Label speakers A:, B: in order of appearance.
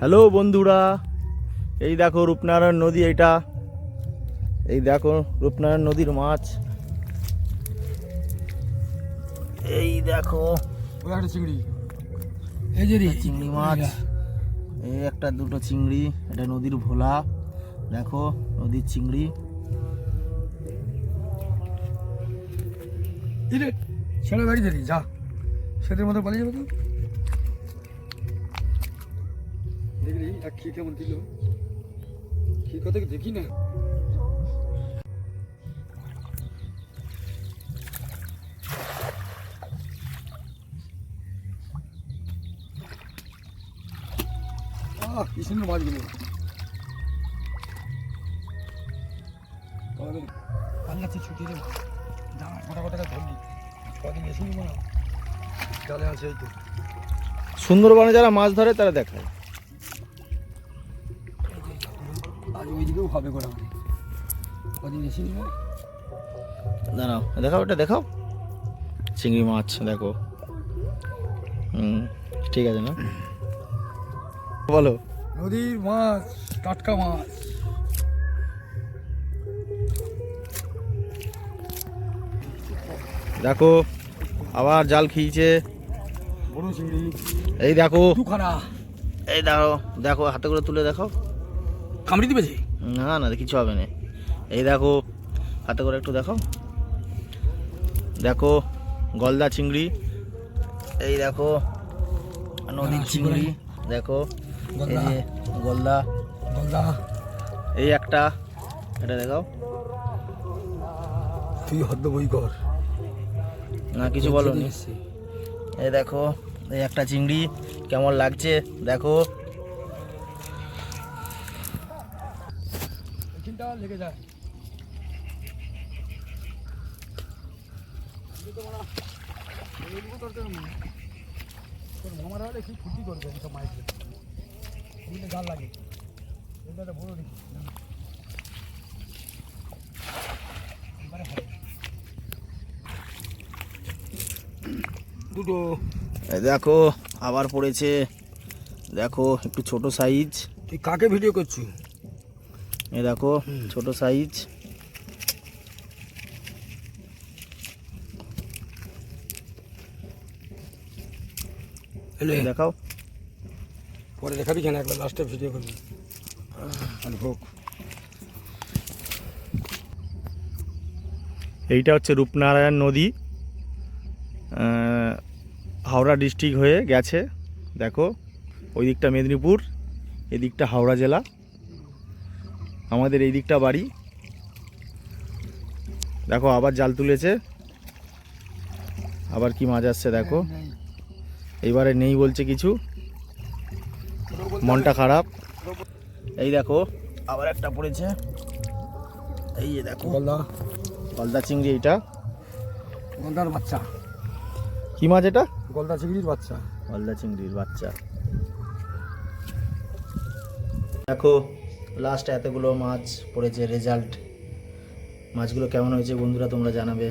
A: Hello বন্ধুরা এই দেখো রূপনারায়ণ নদী এটা। এই দেখো রূপনারায়ণ নদীর মাছ। এই দেখো
B: চিংড়ি। এই যে
A: চিংড়ি মাছ। এই একটা দুটো চিংড়ি এটা নদীর ভোলা। দেখো নদীর চিংড়ি।
B: ছেড়ে বাড়ি যা। সেদের মতো পালিয়ে যাবে দেখলি এক কেমন দিল? খেয়ে কথা কি দেখি না? কি ছুটি এসে না তো।
A: সুন্দরবনে যারা মাছ ধরে, তারা দেখায়।
B: আজ ওইদিকেও হবে আমাদের কদিন নিব?
A: দাঁড়াও দেখাও এটা দেখাও। চিংড়ি মাছ দেখো। হুম ঠিক আছে না? বলো।
B: নদীর মাছ টাটকা মাছ।
A: দেখো আবার জাল খেয়েছে এই দেখো। এই দেখো দেখো হাতে করে তুলে দেখাও।
B: কামড়ি দিবে যে?
A: না না কিছু হবে না। এই দেখো হাতে করে একটু দেখো দেখো গলদা চিংড়ি। এই দেখো নদীর
B: হ্যাঁ,
A: চিংড়ি। দেখো এই
B: গলদা।
A: যে গলদা।
B: গলদা।
A: এই একটা এটা দেখাও।
B: তুই হদ্দ বই কর।
A: না কিছু বলো এই দেখো এই একটা চিংড়ি কেমন লাগছে? দেখো।
B: এখানটা লেগে যায়। তোর মামারা হলে কি ক্ষতি করবে এইসব মাইকে। জাল লাগে। এটা একটা বড় দেখি দুটো।
A: দেখো আবার পড়েছে। দেখো একটু ছোট সাইজ
B: তুই কাকে ভিডিও করছিস
A: এই দেখো ছোট সাইজ
B: এলে।
A: দেখাও।
B: পরে দেখাবি কেন? একবার লাস্টে ভিডিও করবি। আর হোক।
A: এইটা হচ্ছে রূপনারায়ণ নদী। হাওড়া ডিস্ট্রিক্ট হয়ে গেছে। দেখো ওই দিকটা মেদিনীপুর এদিকটা হাওড়া জেলা। আমাদের এই দিকটা বাড়ি। দেখো আবার জাল তুলেছে। আবার কি মাছ আসছে দেখো। এইবারে নেই বলছে কিছু। মনটা খারাপ। এই দেখো আবার একটা পড়েছে। এই যে দেখো
B: গলদা।
A: গলদা চিংড়ি এইটা।
B: গলদার বাচ্চা।
A: কি মাছ এটা?
B: গলদা চিংড়ির বাচ্চা।
A: গলদা চিংড়ির বাচ্চা। দেখো লাস্ট এতগুলো মাছ পড়েছে রেজাল্ট মাছগুলো কেমন হয়েছে বন্ধুরা তোমরা জানাবে।